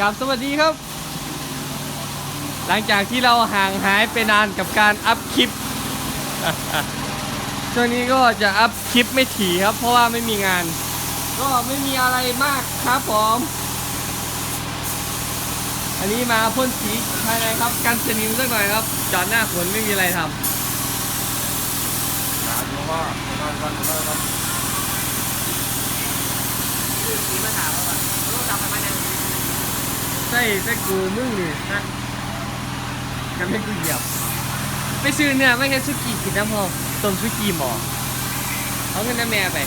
กับสวัสดีครับ หลังจากที่เราห่างหายไปนานกับการอัพคลิป ช่วงนี้ก็จะอัพคลิปไม่ถี่ครับ เพราะว่าไม่มีงาน ก็ไม่มีอะไรมากครับผม อันนี้มาพ่นสีภายในครับ กันสนิมสักหน่อยครับ จอดหน้าฝนไม่มีอะไรทำหาดูว่านอนก่อนนอนก่อนมีปัญหาว่าแบบลูกดำไปมาเนี่ย ใช่ใช่กูมึงนี่นะกันให้กูเหยียบ ไปซื้อเนี่ยไม่ใช่สุกี้กินน้ำพอมต้มสุกี้หมอเอาเงินน้ำแม่ไป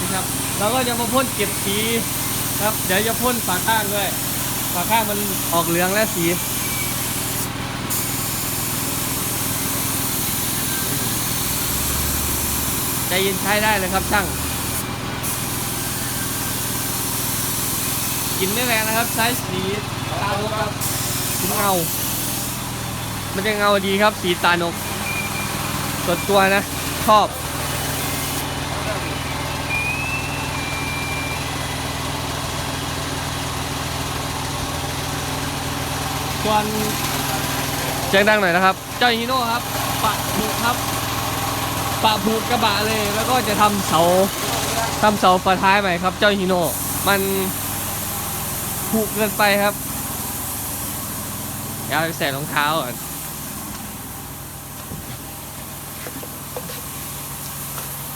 นะครับเราก็จะมาพ่นเก็บสีครับ เดี๋ยวจะพ่นฝาข้างด้วยฝาข้างมันออกเหลืองและสีใจเย็นใช้ได้เลยครับช่าง กินไม่แรงนะครับใช้สีตาลกครับสีเงา มันจะเงาดีครับ สีตาลกส่วนตัวนะ ชอบส่วนเสียงดังหน่อยนะครับ เจ้าฮีโน่ครับ ปะผูกครับปะผูกกระบะเลย แล้วก็จะทำเสาทำเสาฝาท้ายใหม่ครับ เจ้าฮีโน่มัน ผูกเกินไปครับเดี๋ยวเอาไปใส่รองเท้าก่อน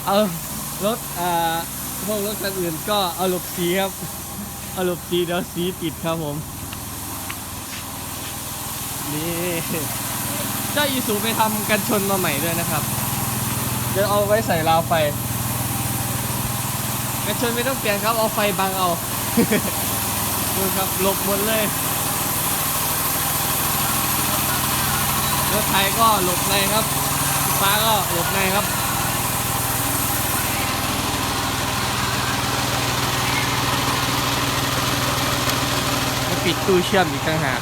เอารถอ่าพวกรถคันอื่นก็เอาหลบสีครับเอาหลบสีเดี๋ยวสีติดครับผมนี่เจ้าอีสูไปทำกันชนมาใหม่ด้วยนะครับเดี๋ยวเอาไว้ใส่ราวไฟกันชนไม่ต้องเปลี่ยนครับเอาไฟบังเอา ดูครับหลบหมดเลยรถไทยก็หลบในครับ ฟ้าก็หลบในครับมาปิดตู้เชื่อมอีกต่างหาก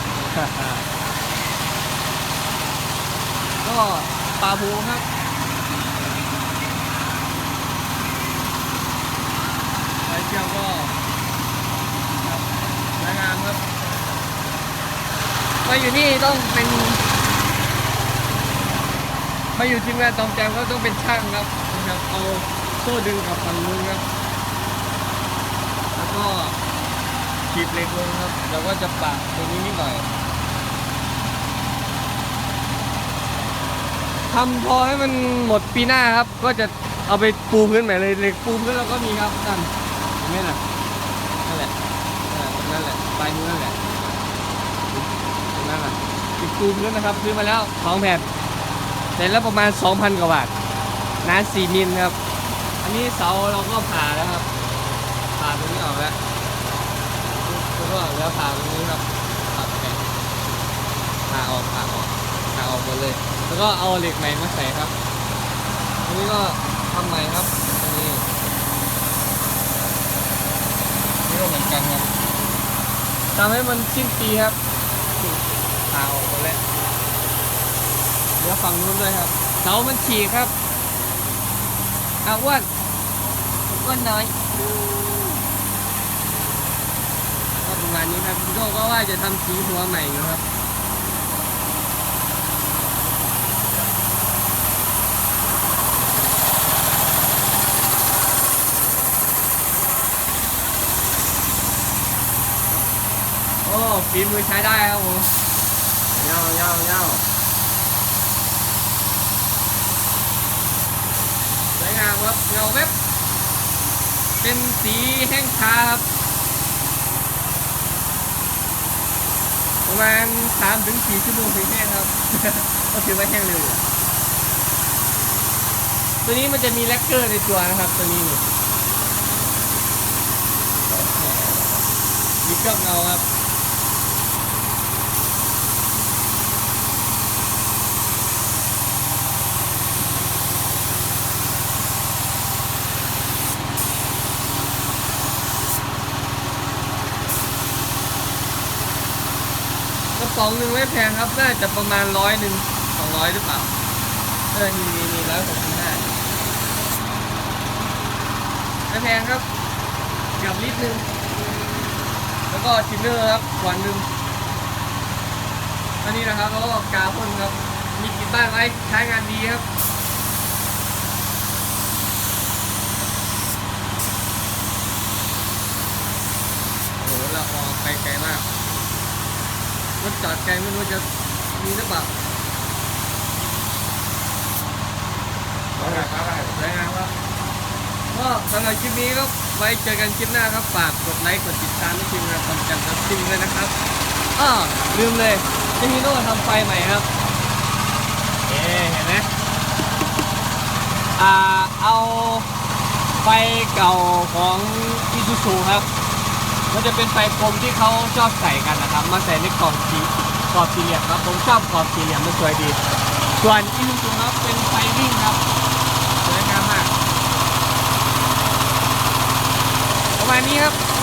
ก็ปลาบูครับสายเชื่อมก็สวยงาม ครับ มาอยู่นี่ต้องเป็น มาอยู่ทีมงานตอมแจมก็ต้องเป็นช่างครับนะครับเอาโซ่ดึงกับฝั่งนู้นครับ แล้วก็ขีบเหล็กลงครับ แล้วก็จะปะตรงนี้นิดหน่อยทำพอให้มันหมดปีหน้าครับ ก็จะเอาไปปูพื้นใหม่เลยเหล็กปูพื้นเราก็มีครับนั่นเห็นไหมน่ะนั่นแหละ อ่าตรงนั้นแหละปลายนิ้วนั่นแหละตรงนั้นแหละติดตูมด้วนะครับซื้อมาแล้วสองแผ่นเสร็จแล้วประมาณ 2,000 กว่าบาทหนา4มิลครับ อันนี้เสาเราก็ผ่าแล้วครับ ผ่าตรงนี้ออกแล้วแล้วก็เหลือผ่าตรงนี้ครับผ่าแผ่นผ่าออกผ่าออกผ่าออกหมดเลย แล้วก็เอาเหล็กใหม่มาใส่ครับอันนี้ก็ทำใหม่ครับอันนี้นี่ก็เหมือนกันครับ ทำให้มันสิ้นปีครับขาวหมดแล้วเดี๋ยวฝั่งนู้นด้วยครับเสามันฉีกครับอาอ้วนอ้วนน้อยก็ประมาณนี้ครับพี่โจก็ว่าจะทำสีหัวใหม่อยู่ครับ ฝีมือใช้ได้ครับผมเงาเงาเงาสวยงามครับเงาเว็บ เป็นสีแห้งช้าครับ ประมาณ3ถึง4ชั่วโมงถึงแห้งครับ ก็ถือว่าแห้งเร็วอยู่ตัวนี้มันจะมีแลกเกอร์ในตัวนะครับ ตัวนี้นี่มีเคลือบเงาครับ กระป๋องหนึ่งไม่แพงครับน่าจะประมาณร้อยหนึ่งสองร้อยหรือเปล่าเออนี่นี่นี่ร้อยหกสิบห้าไม่แพงครับเกือบลิตรหนึ่งแล้วก็ทินเนอร์ครับขวันหนึ่งอันนี้นะครับแล้วก็กาพ่นครับ มีติดบ้านไว้ใช้งานดีครับโอ้โหเราออกไปไกลมาก รถจอดไกลไม่รู้จะมีหรือเปล่าเอาไปเอาไปสวยงามครับก็สำหรับคลิปนี้ก็ไว้เจอกันคลิปหน้าครับ ฝากกดไลค์ กดติดตามให้ทีมงานความจำกับทีมเลยนะครับอ้อลืมเลยเจมิโน่ทำไฟใหม่ครับ เอ๊เห็นไหมอ่า เอาไฟเก่าของอิซูซูครับ มันจะเป็นไฟกลมที่เขาชอบใส่กันนะครับ มาใส่ในกล่องสีกรอบสี่เหลี่ยมครับผมชอบกรอบสี่เหลี่ยมมันสวยดี ส่วนอิซูซูครับเป็นไฟวิ่งครับสวยงามมากประมาณนี้ครับ